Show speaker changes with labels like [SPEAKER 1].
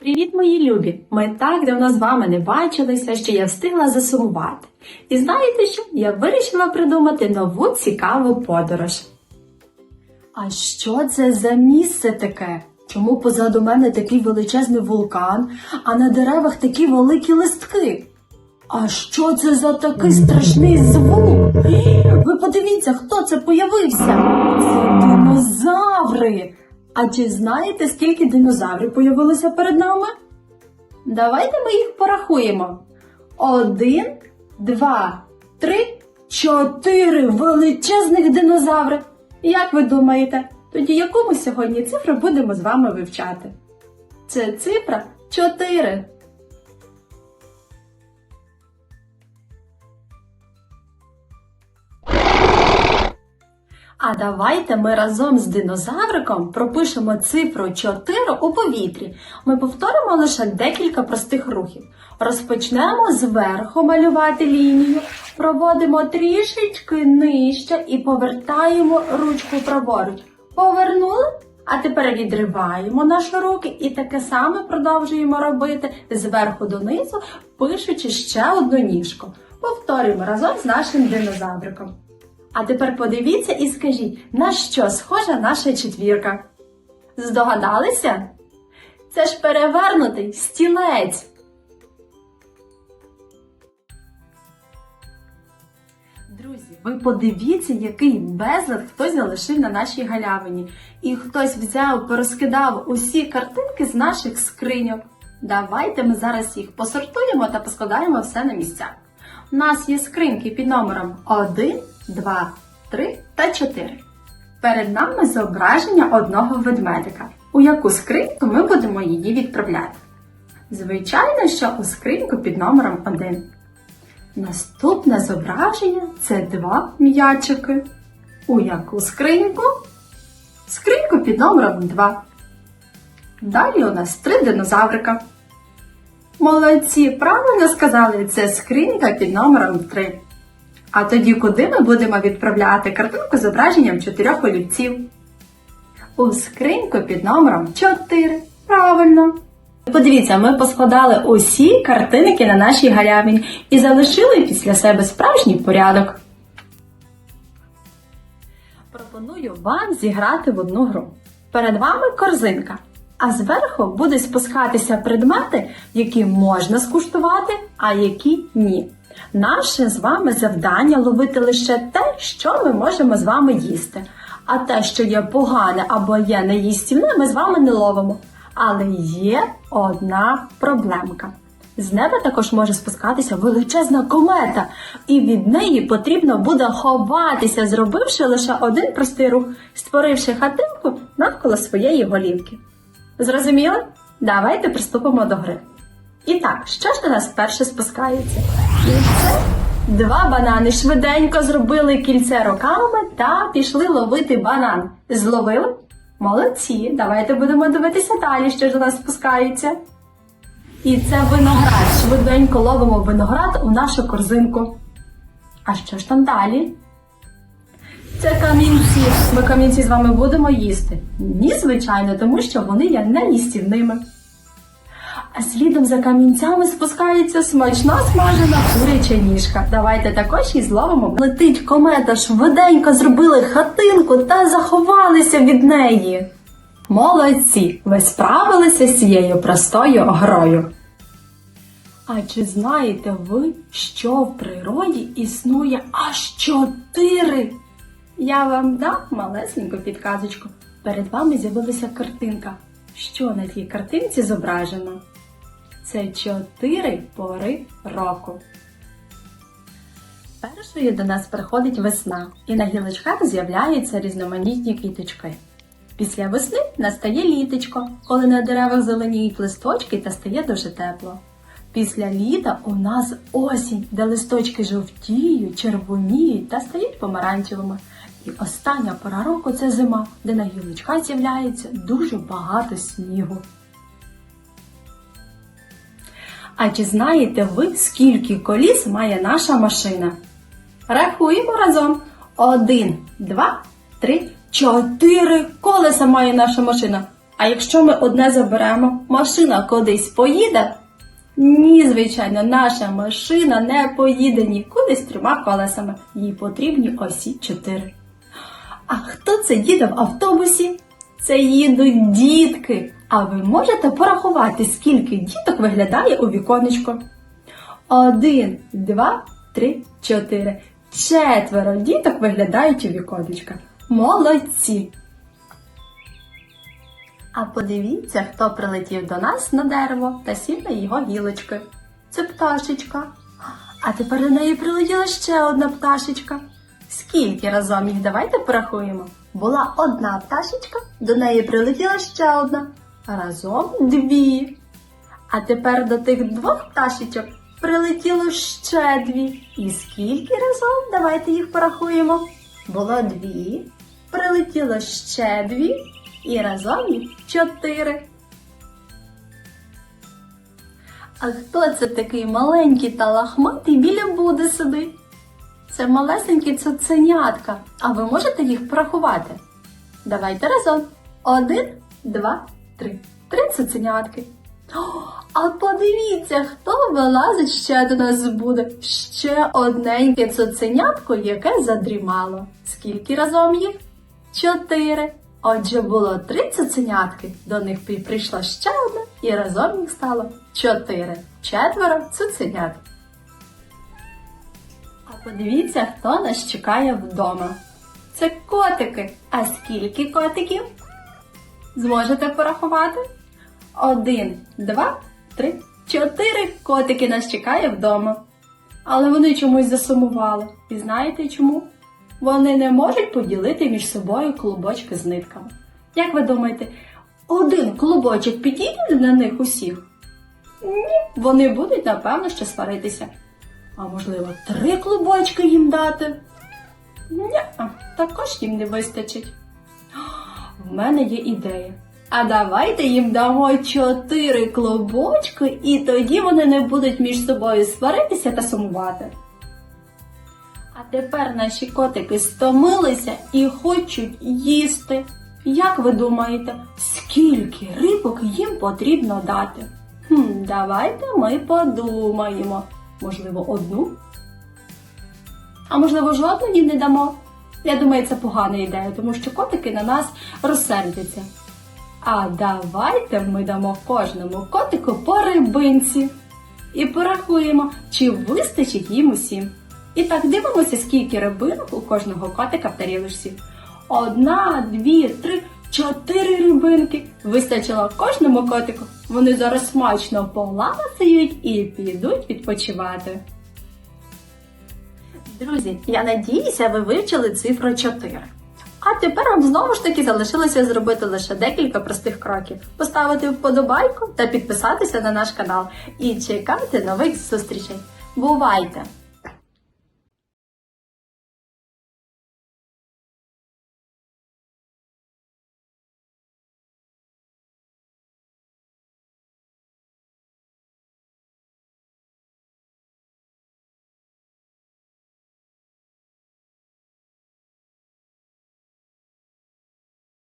[SPEAKER 1] Привіт, мої любі! Ми так давно з вами не бачилися, що я встигла засумувати. І знаєте що? Я вирішила придумати нову цікаву подорож. А що це за місце таке? Чому позаду мене такий величезний вулкан, а на деревах такі великі листки? А що це за такий страшний звук? Ви подивіться, хто це появився? Це динозаври. А чи знаєте, скільки динозаврів появилося перед нами? Давайте ми їх порахуємо. Один, два, три, чотири величезних динозаври. Як ви думаєте, тоді яку ми сьогодні цифру будемо з вами вивчати? Це цифра 4. А давайте ми разом з динозавриком пропишемо цифру 4 у повітрі. Ми повторимо лише декілька простих рухів. Розпочнемо зверху малювати лінію, проводимо трішечки нижче і повертаємо ручку праворуч. Повернули, а тепер відриваємо наші руки і таке саме продовжуємо робити зверху донизу, пишучи ще одну ніжку. Повторюємо разом з нашим динозавриком. А тепер подивіться і скажіть, на що схожа наша четвірка? Здогадалися? Це ж перевернутий стілець. Друзі, ви подивіться, який безлад хтось залишив на нашій галявині. І хтось взяв, порозкидав усі картинки з наших скриньок. Давайте ми зараз їх посортуємо та поскладаємо все на місця. У нас є скриньки під номером 1, 2, 3 та 4. Перед нами зображення одного ведмедика. У яку скриньку ми будемо її відправляти? Звичайно, що у скриньку під номером 1. Наступне зображення це два м'ячики. У яку скриньку? Скриньку під номером 2. Далі у нас три динозаврика. Молодці, правильно сказали, це скринька під номером 3. А тоді куди ми будемо відправляти картинку з зображенням чотирьох олівців? У скриньку під номером 4. Правильно. Подивіться, ми поскладали усі картинки на нашій галявині і залишили після себе справжній порядок. Пропоную вам зіграти в одну гру. Перед вами корзинка, а зверху будуть спускатися предмети, які можна скуштувати, а які ні. Наше з вами завдання ловити лише те, що ми можемо з вами їсти. А те, що є погане або є неїстівне, ми з вами не ловимо. Але є одна проблемка. З неба також може спускатися величезна комета, і від неї потрібно буде ховатися, зробивши лише один простий рух, створивши хатинку навколо своєї голівки. Зрозуміли? Давайте приступимо до гри. І так, що ж до нас перше спускається? Кільце. Два банани швиденько зробили кільце руками та пішли ловити банан. Зловили? Молодці, давайте будемо дивитися далі, що ж до нас спускається. І це виноград. Швиденько ловимо виноград у нашу корзинку. А що ж там далі? Це камінці. Ми камінці з вами будемо їсти. Ні, звичайно, тому що вони є неїстівними. А слідом за камінцями спускається смачна смажена куряча ніжка. Давайте також її зловимо. Летить комета, швиденько зробили хатинку та заховалися від неї. Молодці! Ви справилися з цією простою грою. А чи знаєте ви, що в природі існує аж чотири? Я вам дам малесеньку підказочку. Перед вами з'явилася картинка. Що на тій картинці зображено? Це чотири пори року. Першою до нас приходить весна, і на гілочках з'являються різноманітні квіточки. Після весни настає літочко, коли на деревах зеленіють листочки та стає дуже тепло. Після літа у нас осінь, де листочки жовтіють, червоніють та стають помаранчевими. І остання пора року це зима, де на гілочках з'являється дуже багато снігу. А чи знаєте ви, скільки коліс має наша машина? Рахуємо разом. Один, два, три, чотири колеса має наша машина. А якщо ми одне заберемо, машина кудись поїде? Ні, звичайно, наша машина не поїде нікуди з трьома колесами. Їй потрібні осі чотири. А хто це їде в автобусі? Це їдуть дітки. А ви можете порахувати, скільки діток виглядає у віконечко? Один, два, три, чотири. Четверо діток виглядають у віконечка. Молодці! А подивіться, хто прилетів до нас на дерево та сів на його гілочки. Це пташечка. А тепер до неї прилетіла ще одна пташечка. Скільки разом їх давайте порахуємо. Була одна пташечка, до неї прилетіла ще одна. Разом дві. А тепер до тих двох пташечок прилетіло ще дві. І скільки разом? Давайте їх порахуємо. Було дві, прилетіло ще дві, і разом їх чотири. А хто це такий маленький та лахматий біля буди сидить? Це малесенькі цуценятка. А ви можете їх порахувати? Давайте разом. Один, два, три. Три цуценятки. А подивіться, хто вилазить ще до нас з буди. Ще одненьке цуценятко, яке задрімало. Скільки разом їх? Чотири. Отже, було три цуценятки, до них прийшла ще одна, і разом їх стало чотири. Четверо цуценят. Подивіться, хто нас чекає вдома. Це котики. А скільки котиків? Зможете порахувати? Один, два, три, чотири котики нас чекає вдома. Але вони чомусь засумували. І знаєте чому? Вони не можуть поділити між собою клубочки з нитками. Як ви думаєте, один клубочок підійде на них усіх? Ні, вони будуть, напевно, ще сваритися. А можливо, три клубочки їм дати? Ні, також їм не вистачить. В мене є ідея. А давайте їм дамо чотири клубочки, і тоді вони не будуть між собою сваритися та сумувати. А тепер наші котики стомилися і хочуть їсти. Як ви думаєте, скільки рибок їм потрібно дати? Хм, давайте ми подумаємо. Можливо, одну? А можливо, жодну їм не дамо? Я думаю, це погана ідея, тому що котики на нас розсердяться. А давайте ми дамо кожному котику по рибинці і порахуємо, чи вистачить їм усім. І так дивимося, скільки рибинок у кожного котика в тарілочці. Одна, дві, три, чотири рибинки. Вистачило кожному котику. Вони зараз смачно поласують і підуть відпочивати. Друзі, я надіюся, ви вивчили цифру 4. А тепер вам знову ж таки залишилося зробити лише декілька простих кроків: поставити вподобайку та підписатися на наш канал і чекати нових зустрічей. Бувайте!